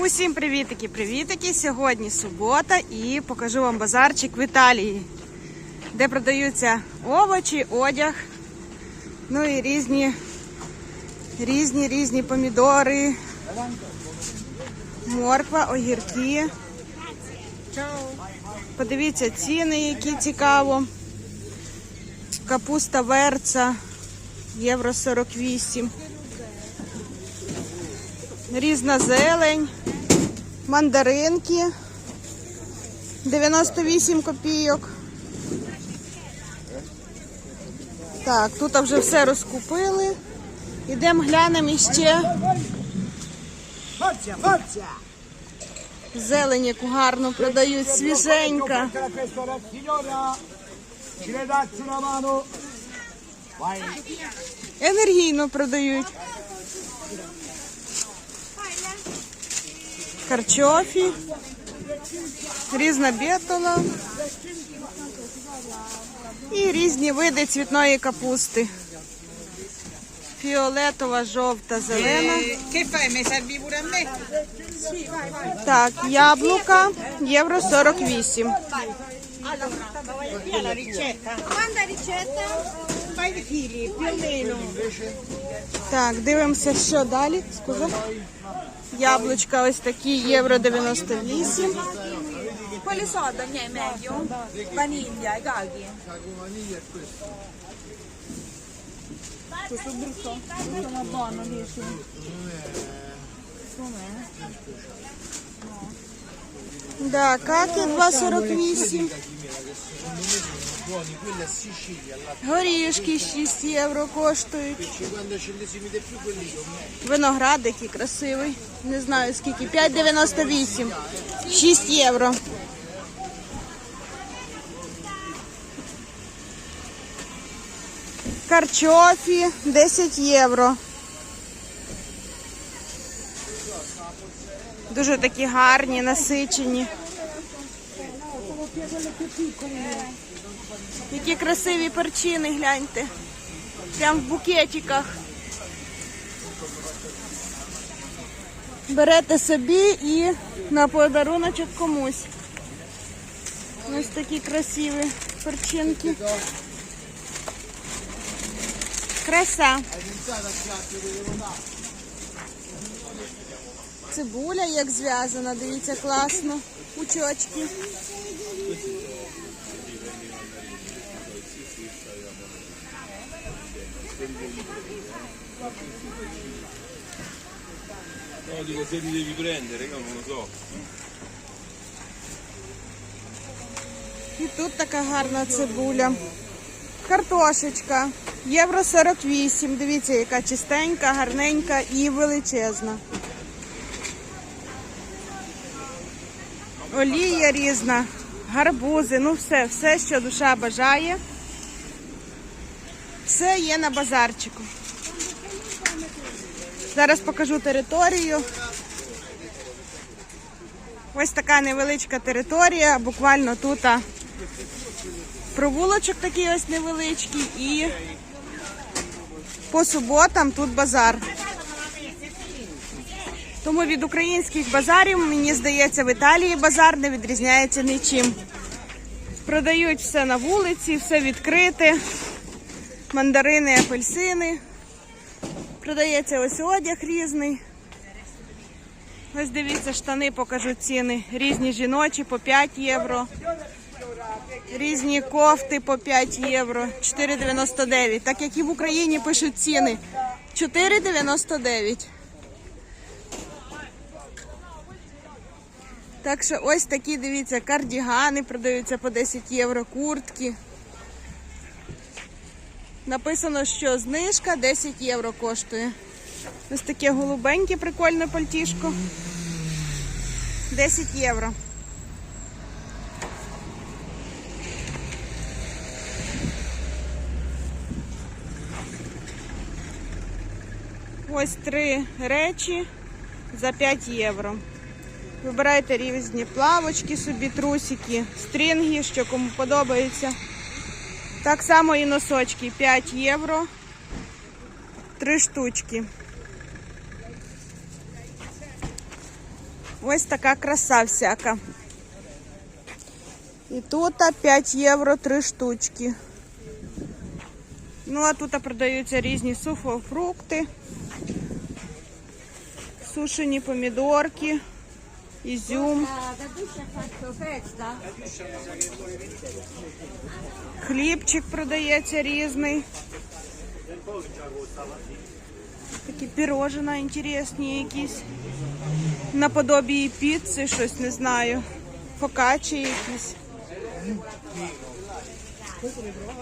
Усім привітики, привітики! Сьогодні субота і покажу вам базарчик в Італії, де продаються овочі, одяг, ну і різні, різні, різні помідори, морква, огірки. Подивіться ціни, які цікаво. Капуста верца, євро 48. Різна зелень, мандаринки 98 копійок. Так, тут вже все розкупили. Ідемо глянемо іще зелень, яку гарно продають, свіженька. Porta la Карчофі, різна бетола і різні види цвітної капусти. Фіолетова, жовта, зелена. Me? Так, яблука євро 48. Via la ricetta. Quanta ricetta? Fai i fili, più o meno. Так, дивимося, що далі. Скажу. Яблучка ось такі, євро 98. Quali sono ne è meglio? Vaniglia, i caghi. Questo Questo è brutto? Questo non è buono, dici? Com'è? Да, каки 2,48. Горішки 6 євро коштують. Виноград який красивий. Не знаю скільки. 5,98. 6 євро. Карчофі 10 євро. Дуже такі гарні, насичені. Які красиві перчини, гляньте. Прям в букетиках. Берете собі і на подаруночок комусь. Ось такі красиві перчинки. Краса. Цибуля як зв'язана, дивіться, класно. Пучочки. No, dico se li devi prendere, io non lo so. І тут така гарна цибуля. Картошечка. Євро 48. Дивіться, яка чистенька, гарненька і величезна. Олія різна, гарбузи, ну все, все, що душа бажає. Все є на базарчику. Зараз покажу територію. Ось така невеличка територія, буквально тут провулочок такий ось невеличкий і по суботам тут базар. Тому від українських базарів, мені здається, в Італії базар не відрізняється нічим. Продають все на вулиці, все відкрите. Мандарини, апельсини. Продається ось одяг різний. Ось дивіться, штани покажу ціни. Різні жіночі по 5 євро. Різні кофти по 5 євро. 4,99. Так як і в Україні пишуть ціни. 4,99. Так що ось такі, дивіться, кардігани продаються по 10 євро, куртки. Написано, що знижка 10 євро коштує. Ось таке голубеньке прикольне пальтішко. 10 євро. Ось три речі за 5 євро. Вибирайте різні плавочки собі, трусики, стрінги, що кому подобається. Так само і носочки 5 євро. Три штучки. Ось така краса всяка. І тут 5 євро 3 штучки. Ну, а тут продаються різні суфофрукти, сушені помідорки, Ізюм, хлібчик продається різний. Такі пірожина інтересні якісь. Наподобі піци, щось не знаю. Фокачі якісь.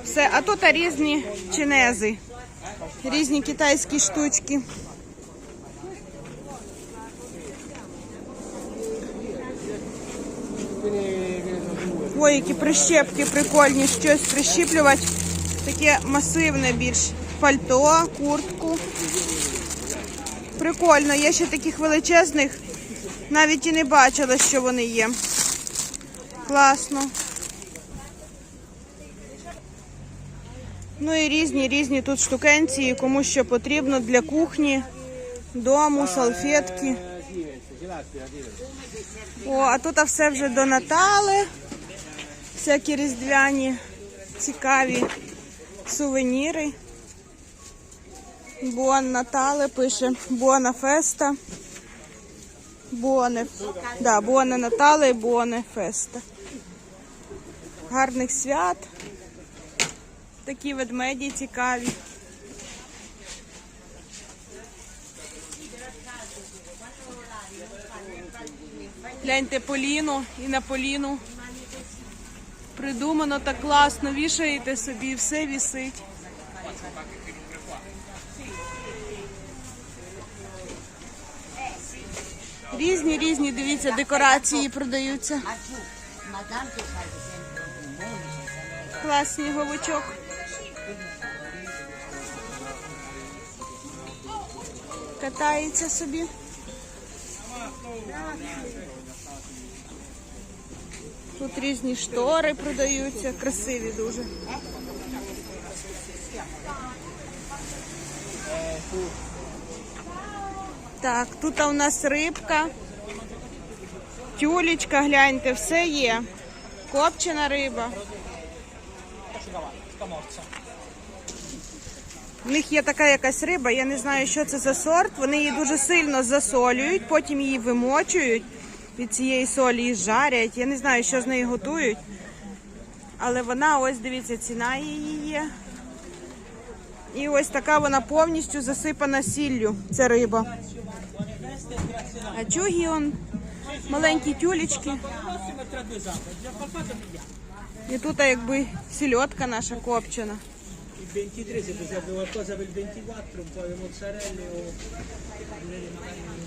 Все, а тут різні чинези, різні китайські штучки. Ой, які прищепки прикольні, щось прищіплювати. Таке масивне більш. Пальто, куртку. Прикольно, я ще таких величезних навіть і не бачила, що вони є. Класно. Ну і різні різні тут штукенції, кому що потрібно для кухні, дому, салфетки. О, а тут все вже до Натали. Всякі різдвяні, цікаві сувеніри. Буон Натале пише Буона Феста. Буоне, да, Буоне Натале і Буоне Феста. Гарних свят. Такі ведмеді цікаві. Гляньте Поліну і на Поліну. Придумано так класно, вішаєте собі, все вісить. Різні, різні, дивіться, декорації продаються. Клас сніговичок. Катається собі. Тут різні штори продаються, красиві дуже. Так, тут у нас рибка, тюлечка, гляньте, все є. Копчена риба. В них є така якась риба, я не знаю, що це за сорт. Вони її дуже сильно засолюють, потім її вимочують від цієї солі і жарять. Я не знаю, що з нею готують. Але вона, ось дивіться, ціна її є. І ось така вона повністю засипана сіллю. Це риба. А чуги он маленькі тюлечки. І тут якби сільотка наша копчена. Il 23 se ti serve qualcosa per il 24, un po' di mozzarella o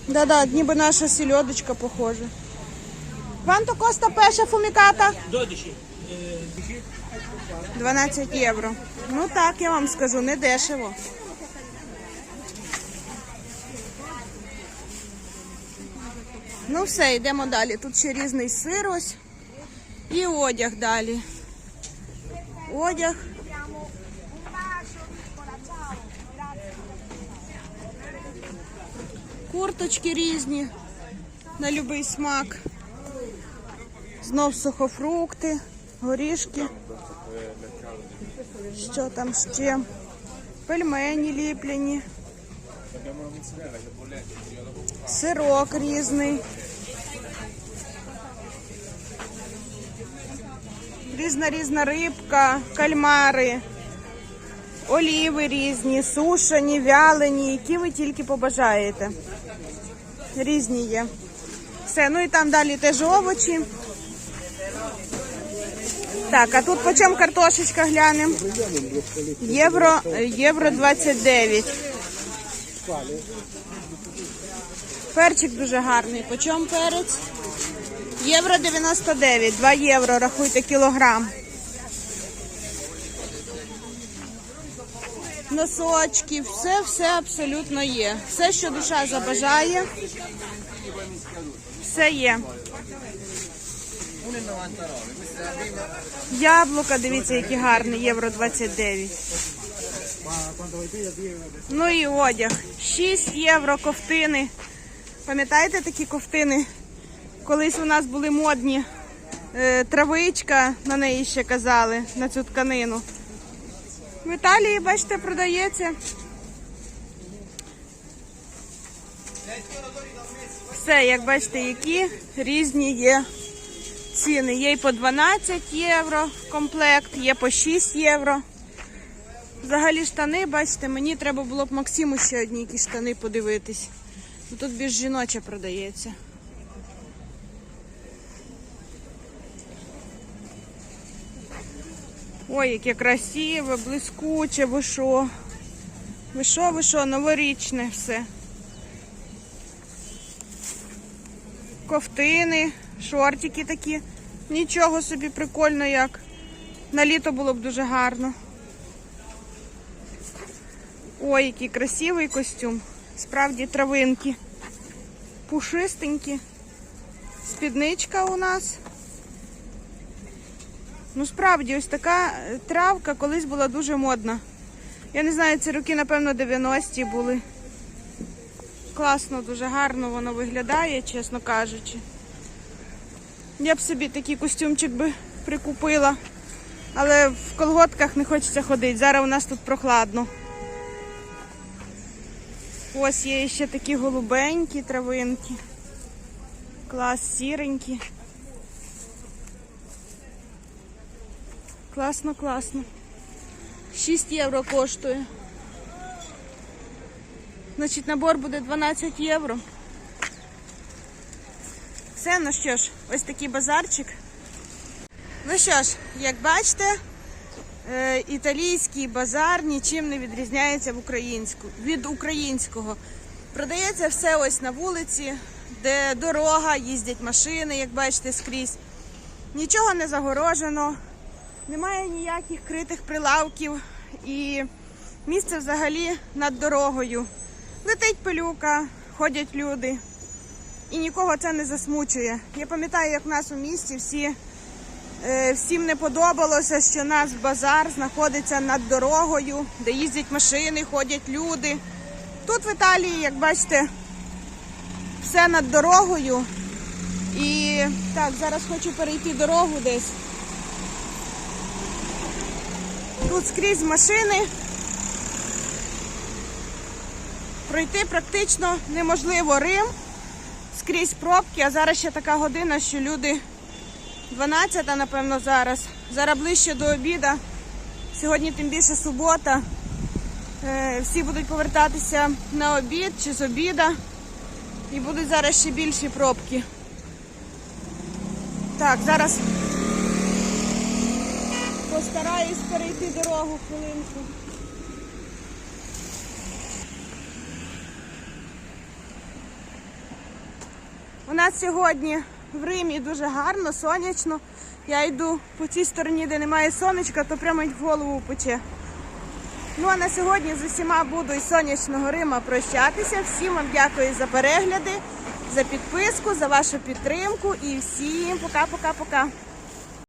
Да-да, ніби наша сільодочка похожа. Quanto costa pesce fumicata? 12. Eh, 12 євро. Ну так, я вам скажу, не дешево. Ну все, йдемо далі. Тут ще різний сир ось. І одяг далі. Одяг. Курточки різні на будь-який смак. Знов сухофрукти, горішки. Що там ще? Пельмені ліпляні. Сирок різний. Різна різна рибка, кальмари, оліви різні, сушені, вялені, які ви тільки побажаєте. Різні є. Все, ну і там далі теж овочі. Так, а тут по чому картошечка глянемо? Євро, євро 29. Перчик дуже гарний. По перець? Євро 99, 2 євро, рахуйте кілограм. Носочки, все, все абсолютно є. Все, що душа забажає, все є. Яблука, дивіться, які гарні, євро 29. Ну і одяг. 6 євро ковтини. Пам'ятаєте такі ковтини Колись у нас були модні е, травичка, на неї ще казали, на цю тканину. В Італії, бачите, продається. Все, як бачите, які різні є ціни. Є і по 12 євро комплект, є по 6 євро. Взагалі штани, бачите, мені треба було б Максиму ще одні якісь штани подивитись. Тут більш жіноче продається. Ой, яке красиве, блискуче, ви що? Ви що, ви що, новорічне все. Ковтини, шортики такі. Нічого собі прикольно як. На літо було б дуже гарно. Ой, який красивий костюм. Справді травинки. Пушистенькі. Спідничка у нас. Ну, справді, ось така е, травка колись була дуже модна. Я не знаю, ці роки, напевно, 90-ті були. Класно, дуже гарно воно виглядає, чесно кажучи. Я б собі такий костюмчик би прикупила. Але в колготках не хочеться ходити. Зараз у нас тут прохладно. Ось є ще такі голубенькі травинки. Клас, сіренькі. Класно, класно. 6 євро коштує. Значить, набор буде 12 євро. Все, ну що ж, ось такий базарчик. Ну що ж, як бачите, е, італійський базар нічим не відрізняється в українську, від українського. Продається все ось на вулиці, де дорога, їздять машини, як бачите, скрізь. Нічого не загорожено, немає ніяких критих прилавків і місце взагалі над дорогою. Летить пилюка, ходять люди. І нікого це не засмучує. Я пам'ятаю, як в нас у місті всі, е, всім не подобалося, що наш базар знаходиться над дорогою, де їздять машини, ходять люди. Тут в Італії, як бачите, все над дорогою. І так, зараз хочу перейти дорогу десь. Тут скрізь машини. Пройти практично неможливо Рим. Скрізь пробки, а зараз ще така година, що люди 12, напевно, зараз. Зараз ближче до обіда. Сьогодні тим більше субота. Е, Всі будуть повертатися на обід чи з обіда. І будуть зараз ще більші пробки. Так, зараз постараюсь перейти дорогу хвилинку. У нас сьогодні в Римі дуже гарно, сонячно. Я йду по цій стороні, де немає сонечка, то прямо в голову пече. Ну а на сьогодні з усіма буду із сонячного Рима прощатися. Всім вам дякую за перегляди, за підписку, за вашу підтримку і всім пока-пока-пока.